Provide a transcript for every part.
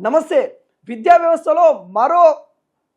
నమస్తే. విద్యా వ్యవస్థలో మరో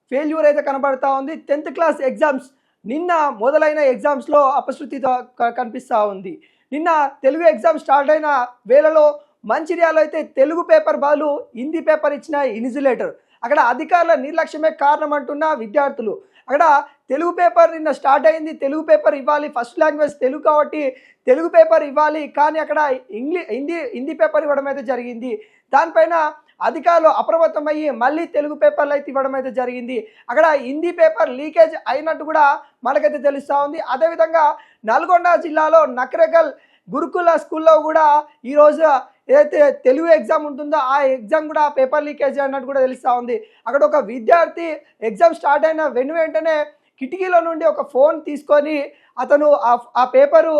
ఫెయిల్యూర్ అయితే కనబడతా ఉంది. టెన్త్ క్లాస్ ఎగ్జామ్స్ నిన్న మొదలైన ఎగ్జామ్స్లో అపశృతితో క- కనిపిస్తూ ఉంది. నిన్న తెలుగు ఎగ్జామ్ స్టార్ట్ అయిన వేళలో మంచిర్యాలలో అయితే తెలుగు పేపర్ బదులు హిందీ పేపర్ ఇచ్చిన ఇన్సులేటర్. అక్కడ అధికారుల నిర్లక్ష్యమే కారణం అంటున్న విద్యార్థులు. అక్కడ తెలుగు పేపర్ నిన్న స్టార్ట్ అయింది. తెలుగు పేపర్ ఇవ్వాలి. ఫస్ట్ లాంగ్వేజ్ తెలుగు కాబట్టి తెలుగు పేపర్ ఇవ్వాలి. కానీ అక్కడ ఇంగ్లీ హిందీ హిందీ పేపర్ ఇవ్వడం అయితే జరిగింది. దానిపైన అధికారులు అప్రమత్తమయ్యి మళ్ళీ తెలుగు పేపర్లు అయితే ఇవ్వడం అయితే జరిగింది. అక్కడ హిందీ పేపర్ లీకేజ్ అయినట్టు కూడా మనకైతే తెలుస్తూ ఉంది. అదేవిధంగా నల్గొండ జిల్లాలో నకరకల్ గురుకుల స్కూల్లో కూడా ఈరోజు ఏదైతే తెలుగు ఎగ్జామ్ ఉంటుందో ఆ ఎగ్జామ్ కూడా పేపర్ లీకేజ్ అన్నట్టు కూడా తెలుస్తూ ఉంది. అక్కడ ఒక విద్యార్థి ఎగ్జామ్ స్టార్ట్ అయిన వెను వెంటనే కిటికీలో నుండి ఒక ఫోన్ తీసుకొని అతను ఆ ఆ పేపరు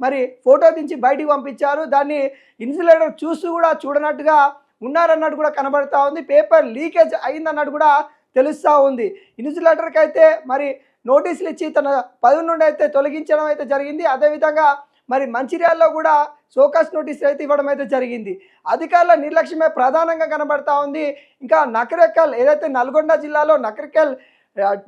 మరి ఫోటో దించి బయటికి పంపించారు. దాన్ని ఇన్సులేటర్ చూస్తూ కూడా చూడనట్టుగా ఉన్నారన్నట్టు కూడా కనబడతా ఉంది. పేపర్ లీకేజ్ అయిందన్నట్టు కూడా తెలుస్తూ ఉంది. ఇన్సులేటర్కి అయితే మరి నోటీసులు ఇచ్చి తన పదవి నుండి అయితే తొలగించడం అయితే జరిగింది. అదేవిధంగా మరి మంచిర్యాలలో కూడా సోకస్ నోటీసులు అయితే ఇవ్వడం అయితే జరిగింది. అధికారుల నిర్లక్ష్యమే ప్రధానంగా కనబడతా ఉంది. ఇంకా నకరకల్ ఏదైతే నల్గొండ జిల్లాలో నకరకల్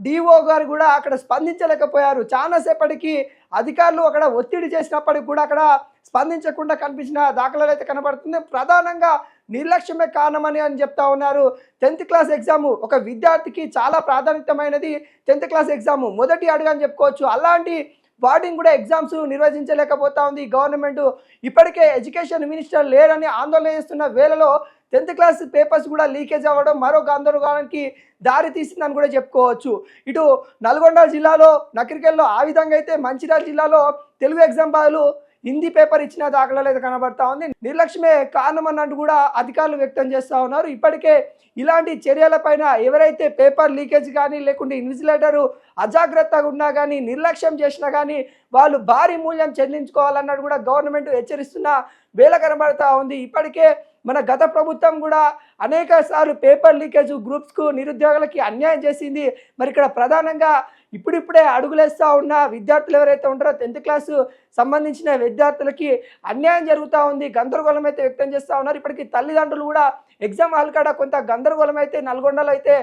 డిఓ గారు కూడా అక్కడ స్పందించలేకపోయారు. చాలాసేపటికి అధికారులు అక్కడ ఒత్తిడి చేసినప్పటికి కూడా అక్కడ స్పందించకుండా కనిపించిన దాఖలాలు అయితే కనబడుతుంది. ప్రధానంగా నిర్లక్ష్యమే కారణమని అని చెప్తా ఉన్నారు. టెన్త్ క్లాస్ ఎగ్జామ్ ఒక విద్యార్థికి చాలా ప్రాధాన్యతమైనది టెన్త్ క్లాస్ ఎగ్జామ్. మొదటి అడుగు అని చెప్పుకోవచ్చు. అలాంటి వాటిని కూడా ఎగ్జామ్స్ నిర్వహించలేకపోతా ఉంది గవర్నమెంట్. ఇప్పటికే ఎడ్యుకేషన్ మినిస్టర్ లేరని ఆందోళన చేస్తున్న వేళలో టెన్త్ క్లాస్ పేపర్స్ కూడా లీకేజ్ అవ్వడం మరొక ఆందోళనకి దారి తీసిందని కూడా చెప్పుకోవచ్చు. ఇటు నల్గొండ జిల్లాలో నకిరికెల్లో ఆ విధంగా అయితే మంచిర్యాల జిల్లాలో తెలుగు ఎగ్జామ్ బాధలు హిందీ పేపర్ ఇచ్చిన దాఖలాలు అయితే కనబడతా ఉంది. నిర్లక్ష్యమే కారణం అన్నట్టు కూడా అధికారులు వ్యక్తం చేస్తూ ఉన్నారు. ఇప్పటికే ఇలాంటి చర్యలపైన ఎవరైతే పేపర్ లీకేజ్ కానీ లేకుంటే ఇన్విజిలేటరు అజాగ్రత్తగా ఉన్నా కానీ నిర్లక్ష్యం చేసినా కానీ వాళ్ళు భారీ మూల్యం చెల్లించుకోవాలన్నట్టు కూడా గవర్నమెంట్ హెచ్చరిస్తున్న వేల కనబడతా ఉంది. ఇప్పటికే మన గత ప్రభుత్వం కూడా అనేక సార్లు పేపర్ లీకేజ్ గ్రూప్స్కు నిరుద్యోగులకి అన్యాయం చేసింది. మరి ఇక్కడ ప్రధానంగా ఇప్పుడిప్పుడే అడుగులేస్తూ ఉన్న విద్యార్థులు ఎవరైతే ఉంటారో టెన్త్ క్లాస్ సంబంధించిన విద్యార్థులకి అన్యాయం జరుగుతూ ఉంది. గందరగోళం అయితే వ్యక్తం చేస్తూ ఉన్నారు. ఇప్పటికీ తల్లిదండ్రులు కూడా ఎగ్జామ్ హాల్ కాడ కొంత గందరగోళం అయితే నల్గొండలో అయితే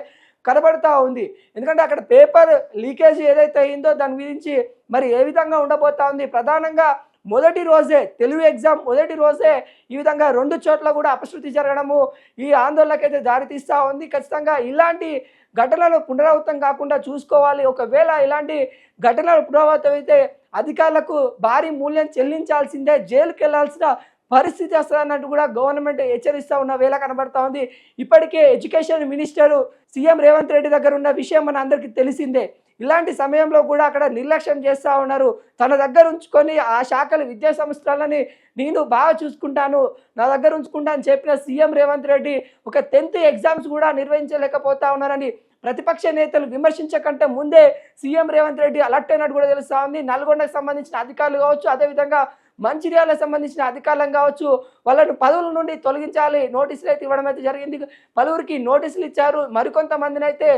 కనబడతా ఉంది. ఎందుకంటే అక్కడ పేపర్ లీకేజ్ ఏదైతే అయిందో దాని గురించి మరి ఏ విధంగా ఉండబోతా ఉంది? ప్రధానంగా మొదటి రోజే తెలుగు ఎగ్జామ్ మొదటి రోజే ఈ విధంగా రెండు చోట్ల కూడా అపశృతి జరగడము ఈ ఆందోళనకైతే దారితీస్తూ ఉంది. ఖచ్చితంగా ఇలాంటి ఘటనలు పునరావృతం కాకుండా చూసుకోవాలి. ఒకవేళ ఇలాంటి ఘటనలు పునరావృతం అయితే అధికారులకు భారీ మూల్యం చెల్లించాల్సిందే. జైలుకి వెళ్ళాల్సిన పరిస్థితి వస్తుందన్నట్టు కూడా గవర్నమెంట్ హెచ్చరిస్తూ ఉన్న వేళ కనబడతా ఉంది. ఇప్పటికే education minister CM Revanth Reddy దగ్గర ఉన్న విషయం మన అందరికీ తెలిసిందే. ఇలాంటి సమయంలో కూడా అక్కడ నిర్లక్ష్యం చేస్తూ ఉన్నారు. తన దగ్గర ఉంచుకొని ఆ శాఖల విద్యా సంస్థలని నేను బాగా చూసుకుంటాను. నా దగ్గర ఉంచుకుంటా అని చెప్పిన సీఎం రేవంత్ రెడ్డి ఒక టెన్త్ ఎగ్జామ్స్ కూడా నిర్వహించలేకపోతా ఉన్నారని ప్రతిపక్ష నేతలు విమర్శించకంటే ముందే సీఎం రేవంత్ రెడ్డి అలర్ట్ అయినట్టు కూడా తెలుస్తా ఉంది. నల్గొండకు సంబంధించిన అధికారులు కావచ్చు అదేవిధంగా మంచిర్యాలకు సంబంధించిన అధికారులం కావచ్చు వాళ్ళను పదవుల నుండి తొలగించాలి. నోటీసులు అయితే ఇవ్వడం అయితే జరిగింది. పలువురికి నోటీసులు ఇచ్చారు. మరికొంతమందిని అయితే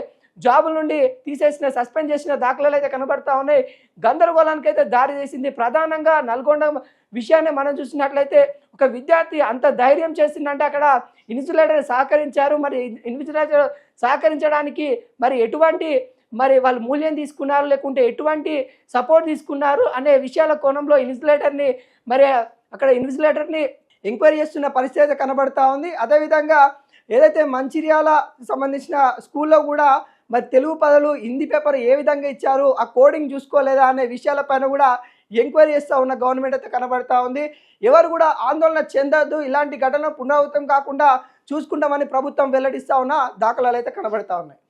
జాబుల నుండి తీసేసిన సస్పెండ్ చేసిన దాఖలాలు అయితే కనబడతా ఉన్నాయి. గందరగోళానికి అయితే దారి తీసింది. ప్రధానంగా నల్గొండ విషయాన్ని మనం చూసినట్లయితే ఒక విద్యార్థి అంత ధైర్యం చేసిందంటే అక్కడ ఇన్సులేటర్ సహకరించారు. మరి ఇన్విజిలేటర్ సహకరించడానికి మరి ఎటువంటి మరి వాళ్ళు మూల్యం తీసుకున్నారు లేకుంటే ఎటువంటి సపోర్ట్ తీసుకున్నారు అనే విషయాల కోణంలో ఇన్సులేటర్ని మరి అక్కడ ఇన్విజిలేటర్ని ఎంక్వైరీ చేస్తున్న పరిస్థితి అయితే కనబడతా ఉంది. అదేవిధంగా ఏదైతే మంచిర్యాల సంబంధించిన స్కూల్లో కూడా మరి తెలుగు పదలు హిందీ పేపర్ ఏ విధంగా ఇచ్చారు ఆ కోడింగ్ చూసుకోలేదా అనే విషయాలపైన కూడా ఎంక్వైరీ చేస్తూ ఉన్న గవర్నమెంట్ అయితే కనబడతా ఉంది. ఎవరు కూడా ఆందోళన చెందద్దు. ఇలాంటి ఘటన పునరావృతం కాకుండా చూసుకుంటామని ప్రభుత్వం వెల్లడిస్తూ ఉన్న దాఖలాలు అయితే కనబడతా ఉన్నాయి.